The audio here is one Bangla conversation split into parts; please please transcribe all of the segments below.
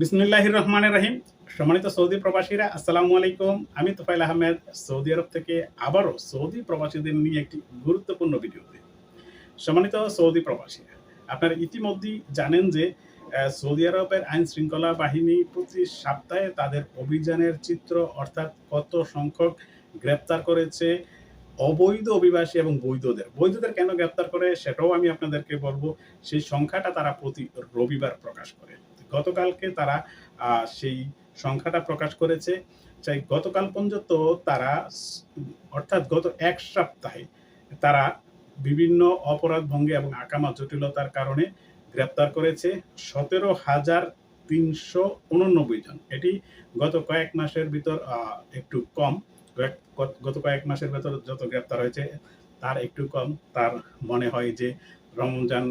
বিসমিল্লাহ রহমান রাহিম সম্মানিত সৌদি প্রবাসীরা, আসসালামু আলাইকুম। আমি তোফাইল আহমেদ, সৌদি আরব থেকে আবারও সৌদি প্রবাসীদের নিয়ে একটি গুরুত্বপূর্ণ ভিডিও সম্মানিত সৌদি প্রবাসীরা। আপনারা ইতিমধ্যেই জানেন যে সৌদি আরবের আইন শৃঙ্খলা বাহিনী প্রতি সপ্তাহে তাদের অভিযানের চিত্র অর্থাৎ কত সংখ্যক গ্রেপ্তার করেছে, অবৈধ অভিবাসী এবং বৈধদের। বৈধদের কেন গ্রেপ্তার করে সেটাও আমি আপনাদেরকে বলব। সেই সংখ্যাটা তারা প্রতি রবিবার প্রকাশ করে। গতকালকে তারা সেই সংখ্যাটা প্রকাশ করেছে। চাই গতকাল পর্যন্ত তারা অর্থাৎ গত এক সপ্তাহে তারা বিভিন্ন অপরাধ ভঙ্গি এবং আকামা জটিলতার কারণে গ্রেপ্তার করেছে সতেরো হাজার তিনশো উননব্বই জন। এটি গত কয়েক মাসের ভিতর একটু কম। গত কয়েক মাসের ভেতর যত গ্রেপ্তার হয়েছে তার একটু কম, তার মনে হয় যে রমজান,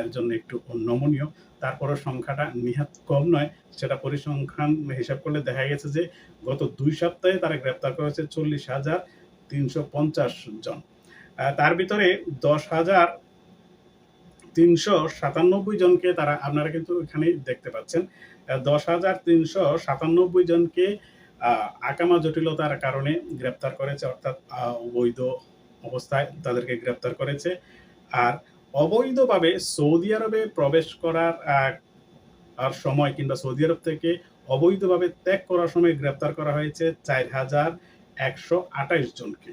এর জন্য একটু নমনীয়। তারপরে সংখ্যাটা নিহাত কম নয়, সেটা পরিসংখ্যান হিসাব করলে দেখা গেছে যে গত দুই সপ্তাহে তারা গ্রেপ্তার করেছে চল্লিশ হাজার তিনশো পঞ্চাশ জন। তার ভিতরে দশ হাজার তিনশো সাতানব্বই জনকে তারা, আপনারা কিন্তু এখানে দেখতে পাচ্ছেন দশ হাজার তিনশো সাতানব্বই জনকে আকামা জটিলতার কারণে গ্রেপ্তার করেছে, অর্থাৎ অবৈধ অবস্থায় তাদেরকে গ্রেপ্তার করেছে। আর অবৈধভাবে সৌদি আরবে প্রবেশ করার আর সময় কিংবা সৌদি আরব থেকে অবৈধভাবে ত্যাগ করার সময় গ্রেপ্তার করা হয়েছে চার হাজার একশো আঠাইশ জনকে।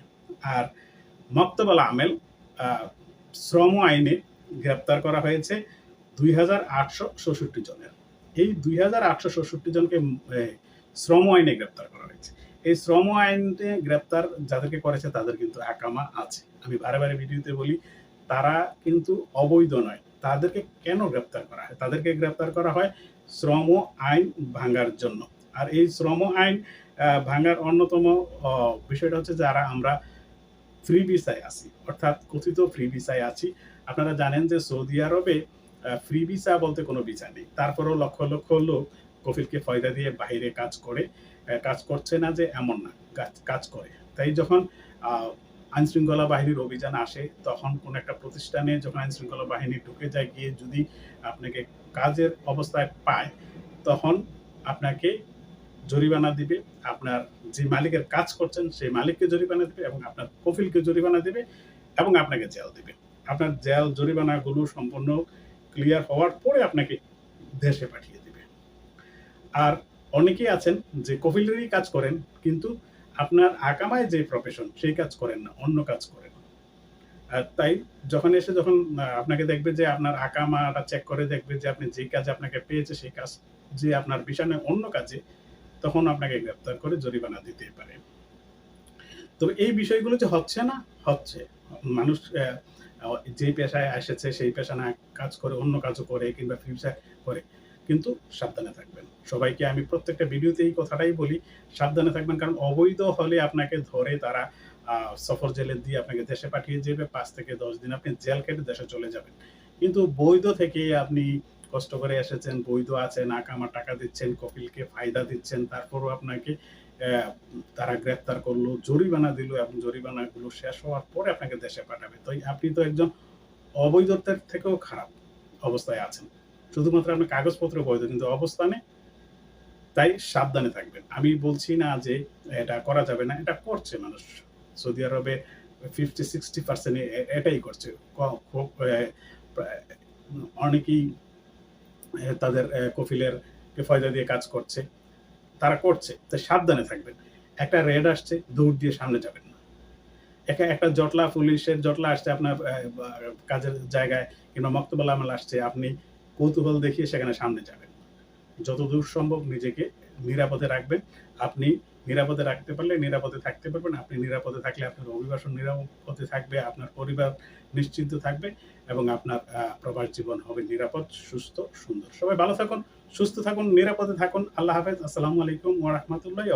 আর মক্তবাল আমেল শ্রম আইনে গ্রেপ্তার করা হয়েছে দুই হাজার আটশো ষষট্টি জনের। এই দুই হাজার আটশো ষষট্টি জনকে শ্রম আইনে গ্রেপ্তার করা হয়েছে। এই শ্রম আইনে গ্রেপ্তার যাদেরকে করেছে, তাদের কিন্তু আকামা আছে। আমি বারে বারে ভিডিওতে বলি, তারা কিন্তু অবৈধ নয়। তাদেরকে কেন গ্রেপ্তার করা হয়? তাদেরকে গ্রেপ্তার করা হয় শ্রম আইন ভাঙার জন্য। আর এই শ্রম আইন ভাঙার অন্যতম বিষয়টা হচ্ছে যারা আমরা ফ্রি ভিসায় আছি, অর্থাৎ কথিত ফ্রি ভিসায় আছি। আপনারা জানেন যে সৌদি আরবে ফ্রি ভিসা বলতে কোনো ভিসা নেই। তারপরেও লক্ষ লক্ষ লোক কফিলকে ফয়দা দিয়ে বাইরে কাজ করে কাজ করছে না যে এমন না কাজ- করে। তাই যখন আহ, আইন শৃঙ্খলা বাহিনীর অভিযান আসে তখন কোন একটা প্রতিষ্ঠানে যখন আইন শৃঙ্খলা বাহিনী ঢুকে যায় গিয়ে যদি আপনাকে কাজের অবস্থায় পায় তখন আপনাকে জরিমানা দিবে আপনার যে মালিকের কাজ করছেন সেই মালিককে জরিমানা দিবে এবং আপনার কফিলকে জরিমানা দিবে এবং আপনাকে জেল দিবে। আপনার জেল জরিমানাগুলো সম্পূর্ণ ক্লিয়ার হওয়ার পরে আপনাকে দেশে পাঠিয়ে আর অনেকেই আছেন যে কফিলেরই কাজ করেন, কিন্তু আপনার আকামায় যে প্রফেশন সেই কাজ করেন না, অন্য কাজ করেন। আর তাই যখন এসে যখন আপনাকে দেখবে যে আপনার আকামাটা চেক করে দেখবে যে আপনি যে কাজ আপনাকে পেয়েছে, সেই কাজ যে আপনার বিষয় অন্য কাজে, তখন আপনাকে গ্রেপ্তার করে জরিমানা দিতে পারে। তবে এই বিষয়গুলো যে হচ্ছে না, হচ্ছে। মানুষ যে পেশায় এসেছে, সেই পেশা না কাজ করে, অন্য কাজও করে কিংবা ফিউচার করে। কিন্তু সাবধানে থাকবেন। সবাইকে আমি প্রত্যেকটা ভিডিওতে এই কথাটাই বলি, সাবধানে থাকবেন কারণ অবৈধ হলে আপনাকে ধরে তারা সফর জেলে দিয়ে আপনাকে দেশে পাঠিয়ে যাবে পাঁচ থেকে দশ দিন আপনি জেল কেটে দেশে চলে যাবেন। কিন্তু বৈধ থেকে আপনি কষ্ট করে এসেছেন, বৈধ আছেন আকামা টাকা দিচ্ছেন, কপিলকে ফায়দা দিচ্ছেন, তারপরও আপনাকে তারা গ্রেপ্তার করল, জরিমানা দিল এবং জরিমানাগুলো শেষ হওয়ার পরে আপনাকে দেশে পাঠাবে। তো আপনি তো একজন অবৈধতার থেকেও খারাপ অবস্থায় আছেন। শুধুমাত্র আপনার কাগজপত্র বৈধ, কিন্তু অবস্থানে তাই সাবধানে থাকবেন। আমি বলছি না যে এটা করা যাবে না, এটা করছে মানুষ। সৌদি আরবে ফিফটি সিক্সটি পার্সেন্ট এটাই করছে। অনেকেই তাদের কফিলের ফয়দা দিয়ে কাজ করছে, তারা করছে, তো সাবধানে থাকবেন। একটা রেড আসছে, দৌড় দিয়ে সামনে যাবেন না। একা একটা জটলা পুলিশের জটলা আসছে আপনার কাজের জায়গায়, কিংবা মক্তবল আমল আসছে, আপনি কৌতূহল দেখিয়ে সেখানে সামনে যাবেন। যত দূর সম্ভব নিজেকে নিরাপদে রাখবেন। আপনি নিরাপদে রাখতে পারলে নিরাপদে থাকতে পারবেন। আপনি নিরাপদে থাকলে আপনার অভিবাসন নিরাপদে থাকবে, আপনার পরিবার নিশ্চিন্ত থাকবে এবং আপনার প্রবাস জীবন হবে নিরাপদ, সুস্থ, সুন্দর। সবাই ভালো থাকুন, সুস্থ থাকুন, নিরাপদে থাকুন। আল্লাহ হাফেজ। আসসালামু আলাইকুম ওয়া রাহমাতুল্লাহি